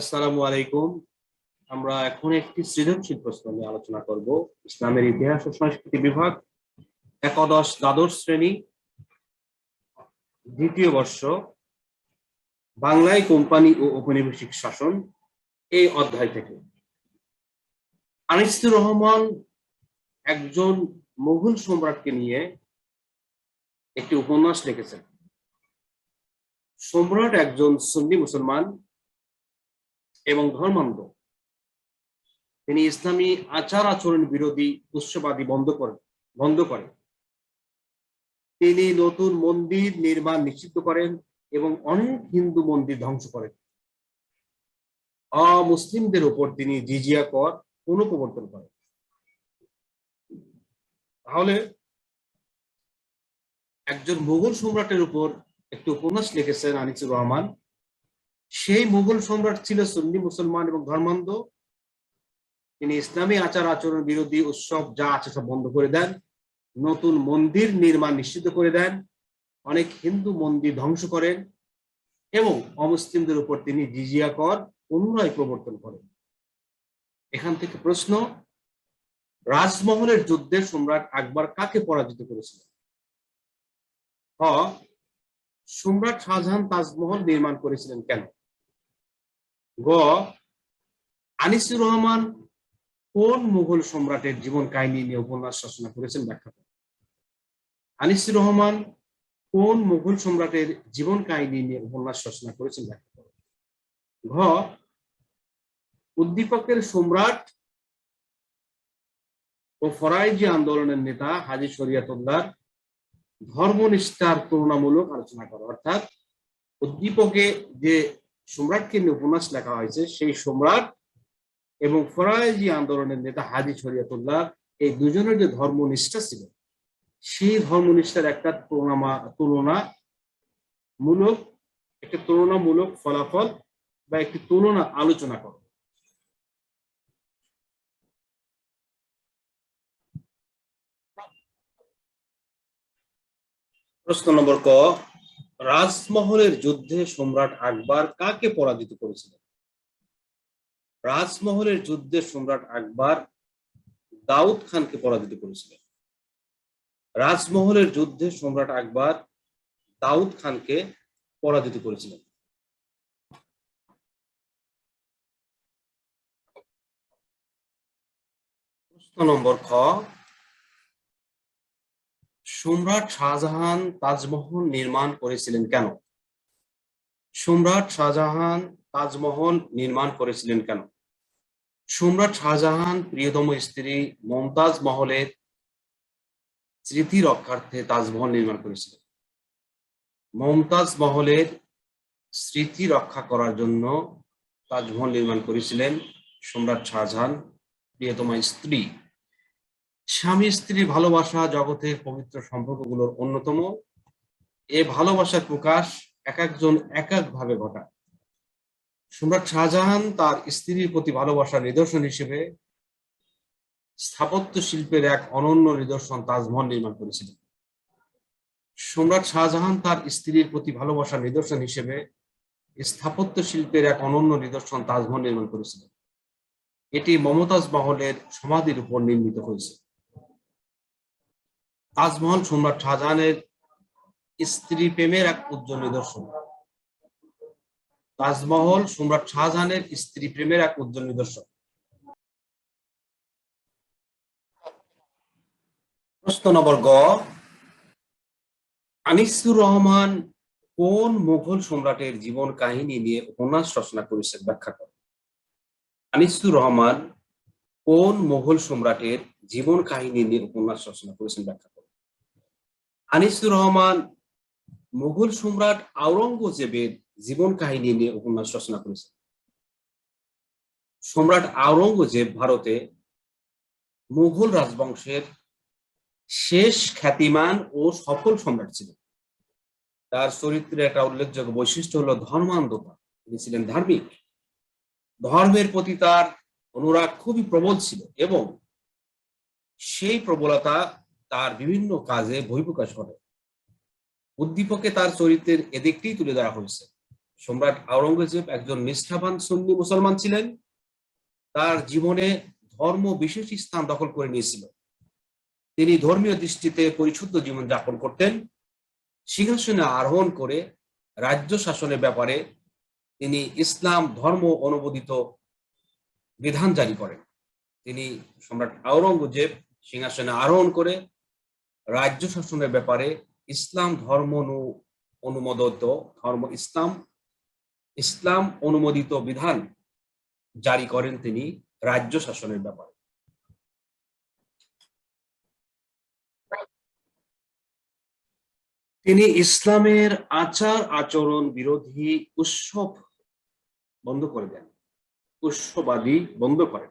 আসসালামু আলাইকুম। আমরা এখন একটি সৃজনশীল প্রশ্ন নিয়ে আলোচনা করব। ইসলামের ইতিহাস ও সংস্কৃতি বিভাগ একাদশ দ্বাদশ শ্রেণি, দ্বিতীয় বর্ষ, বাংলায় কোম্পানি ও ঔপনিবেশিক শাসন, এই অধ্যায় থেকে। আনিসুর রহমান একজন মুঘল সম্রাটকে নিয়ে একটি উপন্যাস লিখেছেন। সম্রাট একজন সুন্নি মুসলমান এবং ধর্মান্ধ। তিনি ইসলামী আচার আচরণ বিরোধী উৎসবাদী বন্ধ করেন বন্ধ করেন তিনি নতুন মন্দির নির্মাণ নিশ্চিত করেন এবং অনেক হিন্দু মন্দির ধ্বংস করেন। অমুসলিমদের উপর তিনি জিজিয়া কর পুনঃপ্রবর্তন করেন। তাহলে একজন মুঘল সম্রাটের উপর একটি উপন্যাস লিখেছেন আনিসুর রহমান। সেই মুঘল সম্রাট ছিল সুন্নি মুসলমান এবং ধর্মান্ধ। তিনি ইসলামী আচার আচরণ বিরোধী উৎসব যা আছে সব বন্ধ করে দেন, নতুন মন্দির নির্মাণ নিশ্চিত করে দেন, অনেক হিন্দু মন্দির ধ্বংস করেন এবং অমুসলিমদের উপর তিনি জিজিয়া কর পুনরায় প্রবর্তন করেন। এখান থেকে প্রশ্ন, রাজমহলের যুদ্ধে সম্রাট আকবর কাকে পরাজিত করেছিলেন? সম্রাট শাহজাহান তাজমহল নির্মাণ করেছিলেন কেন? গ, আনিসুর রহমান কোন মুঘল সম্রাটের জীবন কাহিনী নিয়ে উপন্যাস রচনা করেছেন ব্যাখ্যা করেন। আনিসুর রহমান কোন মুঘল সম্রাটের জীবন কাহিনী নিয়ে উপন্যাস রচনা করেছেন ব্যাখ্যা করেন। ঘ, উদ্দীপকের সম্রাট ও ফরাইজি আন্দোলনের নেতা হাজি শরিয়াতুল্লাহ ধর্মনিষ্ঠার তুলনামূলক আলোচনা করো। অর্থাৎ উদ্দীপকে যে সম্রাটকে নিয়ে উপন্যাস লেখা হয়েছে, সেই সম্রাট এবং ফরাইজি আন্দোলনের নেতা হাজি শরিয়াতুল্লাহ, এই দুজনের যে ধর্মনিষ্ঠা ছিল, সেই ধর্মনিষ্ঠার একটা তুলনা মূলক, একটা তুলনামূলক ফলাফল বা একটি তুলনা আলোচনা করো। প্রশ্ন নম্বর ক রাজমহলের যুদ্ধে সম্রাট আকবর কাকে পরাজিত করেছিলেন? রাজমহলের যুদ্ধে সম্রাট আকবর দাউদ খানকে পরাজিত করেছিলেন। রাজমহলের যুদ্ধে সম্রাট আকবর দাউদ খানকে পরাজিত করেছিলেন। প্রশ্ন নম্বর খ সম্রাট শাহজাহান তাজমহল নির্মাণ করেছিলেন কেন? সম্রাট শাহজাহান তাজমহল নির্মাণ করেছিলেন কেন? সম্রাট শাহজাহান প্রিয়তম স্ত্রী মমতাজ মহলের স্মৃতি রক্ষার্থে তাজমহল নির্মাণ করেছিলেন। মমতাজ মহলের স্মৃতি রক্ষা করার জন্য তাজমহল নির্মাণ করেছিলেন সম্রাট শাহজাহান প্রিয়তমা স্ত্রী স্বামী স্ত্রীর ভালোবাসা জগতের পবিত্র সম্পর্কগুলোর অন্যতম। এ ভালোবাসার প্রকাশ এক একজন এক এক ভাবে ঘটায়। সম্রাট শাহজাহান তার স্ত্রীর প্রতি ভালোবাসার নিদর্শন হিসেবে স্থাপত্য শিল্পের এক অনন্য নিদর্শন তাজমহল নির্মাণ করেছিলেন। সম্রাট শাহজাহান তার স্ত্রীর প্রতি ভালোবাসার নিদর্শন হিসেবে স্থাপত্য শিল্পের এক অনন্য নিদর্শন তাজমহল নির্মাণ করেছিলেন। এটি মমতাজ মহলের সমাধির উপর নির্মিত হয়েছে। তাজমহল সম্রাট শাহজাহানের স্ত্রী প্রেমের এক উজ্জ্বল নিদর্শন। তাজমহল সম্রাট শাহজাহানের স্ত্রী প্রেমের এক উজ্জ্বল নিদর্শন। প্রশ্ন নম্বর গ, আনিসুর রহমান কোন মুঘল সম্রাটের জীবন কাহিনী নিয়ে উপন্যাস রচনা করেছেন? ব্যাখ্যা করেন আনিসুর রহমান কোন মুঘল সম্রাটের জীবন কাহিনী নিয়ে উপন্যাস রচনা করেছেন? ব্যাখ্যা আনিসুর রহমান, মুঘল সম্রাট আওরঙ্গজেবের জীবন কাহিনী নিয়ে উপন্যাস রচনা করেছেন। সম্রাট আওরঙ্গজেব ভারতে মুঘল রাজবংশের শেষ খ্যাতিমান ও সফল সম্রাট ছিলেন। তার চরিত্রের একটা উল্লেখযোগ্য বৈশিষ্ট্য হলো ধর্মান্ধতা। তিনি ছিলেন ধার্মিক। ধর্মের প্রতি তার অনুরাগ খুবই প্রবল ছিল এবং সেই প্রবলতা তার বিভিন্ন কাজে বহিঃপ্রকাশ করে উদ্দীপকে তার চরিত্রের এদিকটি তুলে ধরা হয়েছে। সম্রাট আওরঙ্গজেব একজন নিষ্ঠাবান সুন্নি মুসলমান ছিলেন। তার জীবনে ধর্ম বিশেষ স্থান দখল করে নিয়েছিল। তিনি ধর্মীয় দৃষ্টিতে পরিশুদ্ধ জীবন যাপন করতেন। সিংহাসনে আরোহণ করে রাজ্য শাসনের ব্যাপারে তিনি ইসলাম ধর্ম অনুমোদিত বিধান জারি করেন। তিনি সম্রাট আওরঙ্গজেব সিংহাসনে আরোহণ করে রাজ্য শাসনের ব্যাপারে ইসলাম ধর্ম অনু- অনুমোদিত, ধর্ম ইসলাম ইসলাম অনুমোদিত বিধান জারি করেন তিনি রাজ্য শাসনের ব্যাপারে। তিনি ইসলামের আচার আচরণ বিরোধী উৎসব বন্ধ করে দেন, উৎসবাদী বন্ধ করেন।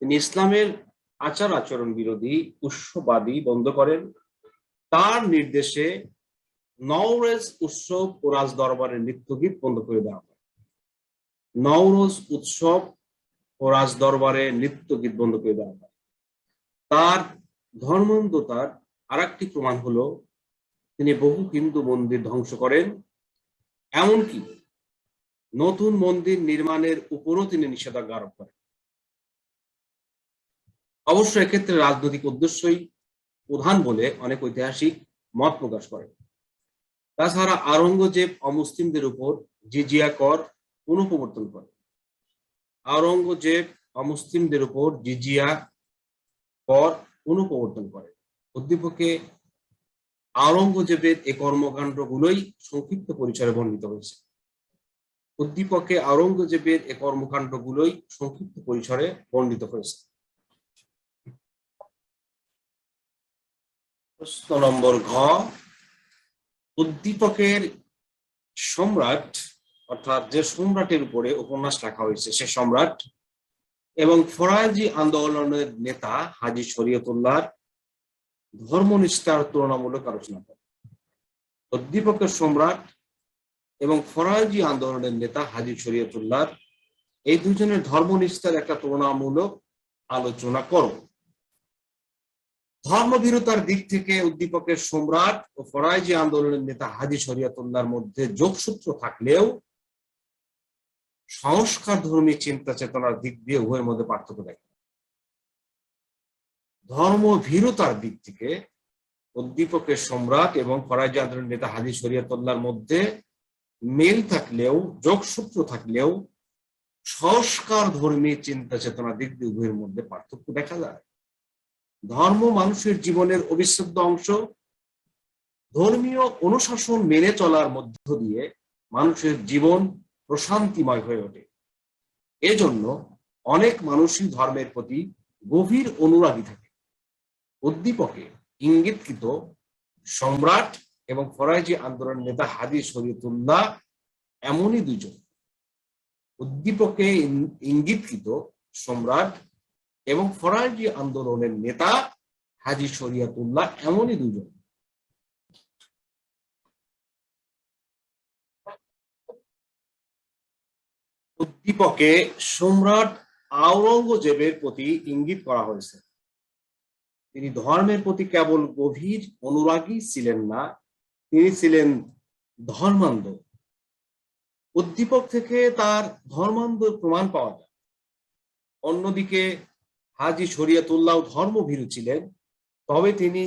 তিনি ইসলামের আচার আচরণ বিরোধী উৎসবাদী বন্ধ করেন। তার নির্দেশে নওরেজ উৎসব ও রাজ দরবারের নৃত্যগীত বন্ধ করে দেওয়া হয়। নওরোজ উৎসব ও রাজ দরবারে নৃত্যগীত বন্ধ করে দেওয়া হয়। তার ধর্মান্ধতার আর একটি প্রমাণ হলো, তিনি বহু হিন্দু মন্দির ধ্বংস করেন। এমনকি নতুন মন্দির নির্মাণের উপরও তিনি নিষেধাজ্ঞা আরোপ করেন। অবশ্য এক্ষেত্রে রাজনৈতিক উদ্দেশ্যই প্রধান বলে অনেক ঐতিহাসিক মত প্রকাশ করেন তাছাড়া আওরঙ্গজেব অমুসলিমদের উপর জিজিয়া কর পুনঃপ্রবর্তন করে। আওরঙ্গজেব অমুসলিমদের উপর জিজিয়া কর পুনঃপ্রবর্তন করে। উদ্দীপকে আওরঙ্গজেবের এই কর্মকাণ্ডগুলোই সংক্ষিপ্ত পরিচয়ে বর্ণিত হয়েছে। উদ্দীপকে আওরঙ্গজেবের এই কর্মকাণ্ডগুলোই সংক্ষিপ্ত পরিসরে বর্ণিত হয়েছে। প্রশ্ন নম্বর ঘ, উদ্দীপকের সম্রাট, অর্থাৎ যে সম্রাটের উপরে উপন্যাস লেখা হয়েছে সে সম্রাট এবং ফরাজি আন্দোলনের নেতা হাজি শরীয়তুল্লাহ ধর্মনিষ্ঠার তুলনামূলক আলোচনা করে উদ্দীপকের সম্রাট এবং ফরাজি আন্দোলনের নেতা হাজি শরীয়তুল্লাহ এই দুজনের ধর্মনিষ্ঠার একটা তুলনামূলক আলোচনা করো। ধর্মভীরতার দিক থেকে উদ্দীপকের সম্রাট ও ফরাইজি আন্দোলনের নেতা হাজি শরিয়াতুল্লাহর মধ্যে যোগসূত্র থাকলেও সংস্কার ধর্মী চিন্তা চেতনার দিক দিয়ে উভয়ের মধ্যে পার্থক্য দেখা। ধর্মভীরতার দিক থেকে উদ্দীপকের সম্রাট এবং ফরাইজি আন্দোলনের নেতা হাজি শরিয়াতুল্লাহর মধ্যে মেল থাকলেও, যোগসূত্র থাকলেও সংস্কার ধর্মী চিন্তা চেতনার দিক দিয়ে উভয়ের মধ্যে পার্থক্য দেখা যায় ধর্ম মানুষের জীবনের অবিচ্ছেদ্য অংশ। ধর্মীয় অনুশাসন মেনে চলার মধ্য দিয়ে মানুষের জীবন প্রশান্তিময় হয়ে ওঠে। এজন্য অনেক মানুষই ধর্মের প্রতি গভীর অনুরাগী থাকে। উদ্দীপকে ইঙ্গিতকৃত সম্রাট এবং ফরাইজি আন্দোলন নেতা হাদি শরীয়তুল্লাহ এমনই দুজন উদ্দীপকে ইঙ্গিতকৃত সম্রাট এবং ফরাজি আন্দোলনের নেতা হাজি শরিয়াতুল্লাহ এমনই দুজন। উদ্দীপকে সম্রাট আওরঙ্গজেবের প্রতি ইঙ্গিত করা হয়েছে। তিনি ধর্মের প্রতি কেবল গভীর অনুরাগী ছিলেন না, তিনি ছিলেন ধর্মান্ধ। উদ্দীপক থেকে তার ধর্মান্ধ প্রমাণ পাওয়া যায়। অন্যদিকে হাজি শরিয়াতুল্লাহ ধর্মভীরু ছিলেন, তবে তিনি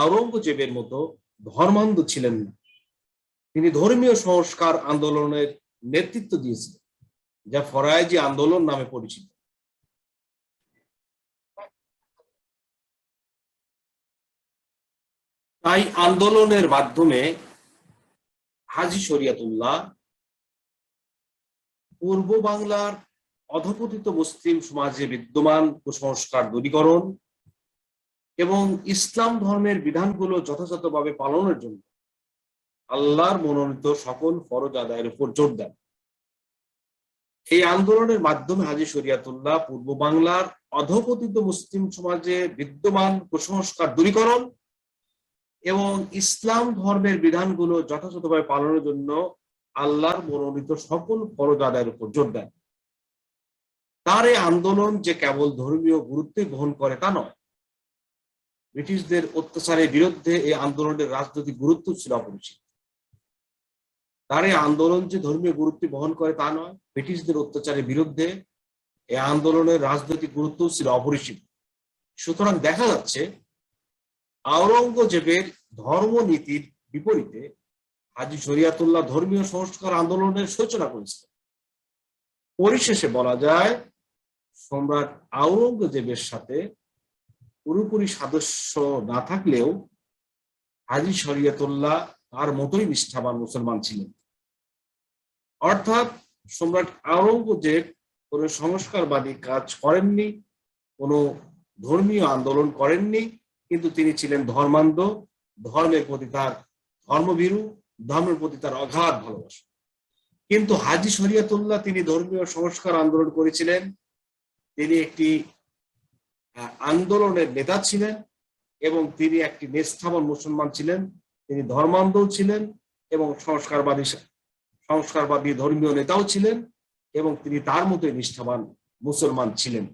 আওরঙ্গজেবের মতো ধর্মান্ধ ছিলেন না। তিনি ধর্মীয় সংস্কার আন্দোলনের নেতৃত্ব দিয়েছিলেন, যা ফরায়েজি আন্দোলন নামে পরিচিত। তাই আন্দোলনের মাধ্যমে হাজি শরিয়াতুল্লাহ পূর্ব বাংলার অধপতিত মুসলিম সমাজে বিদ্যমান কুসংস্কার দূরীকরণ এবং ইসলাম ধর্মের বিধানগুলো যথাযথভাবে পালনের জন্য আল্লাহর মনোনীত সকল ফরজ আদায়ের উপর জোর দেন। এই আন্দোলনের মাধ্যমে হাজি শরিয়াতুল্লাহ পূর্ব বাংলার অধপতিত মুসলিম সমাজে বিদ্যমান কুসংস্কার দূরীকরণ এবং ইসলাম ধর্মের বিধানগুলো যথাযথভাবে পালনের জন্য আল্লাহর মনোনীত সকল ফরজ আদায়ের উপর জোর দেন। তার এই আন্দোলন যে কেবল ধর্মীয় গুরুত্বে গ্রহণ করে তা নয়। ব্রিটিশদের অত্যাচারের বিরুদ্ধে এই আন্দোলনের রাজনৈতিক গুরুত্ব ছিল অপরিচিত তার এই আন্দোলন যে ধর্মীয় গুরুত্ব বহন করে তা নয়, ব্রিটিশদের অত্যাচারের বিরুদ্ধে এই আন্দোলনের রাজনৈতিক গুরুত্ব ছিল অপরিসীম। সুতরাং দেখা যাচ্ছে আওরঙ্গজেবের ধর্মনীতির বিপরীতে হাজি শরিয়াতুল্লাহ ধর্মীয় সংস্কার আন্দোলনের সূচনা করেছিলেন। পরিশেষে বলা যায় সম্রাট আওরঙ্গজেবের সাথে পুরোপুরি সাদস্য না থাকলেও হাজি শরিয়াতুল্লাহ তার মতোই নিষ্ঠাবান মুসলমান ছিলেন। অর্থাৎ সম্রাট আওরঙ্গজেব কোন সংস্কারবাদী কাজ করেননি, কোনো ধর্মীয় আন্দোলন করেননি, কিন্তু তিনি ছিলেন ধর্মান্ধ, ধর্মের প্রতি তার ধর্মভীরু, ধর্মের প্রতি তার অগাধ ভালোবাসা। কিন্তু হাজি শরিয়াতুল্লাহ তিনি ধর্মীয় সংস্কার আন্দোলন করেছিলেন তিনি একটি আন্দোলনের নেতা ছিলেন এবং তিনি একটি নিষ্ঠাবান মুসলমান ছিলেন। তিনি ধর্মান্ধ ছিলেন এবং সংস্কারবাদী সংস্কারবাদী ধর্মীয় নেতাও ছিলেন এবং তিনি তার মতোই নিষ্ঠাবান মুসলমান ছিলেন।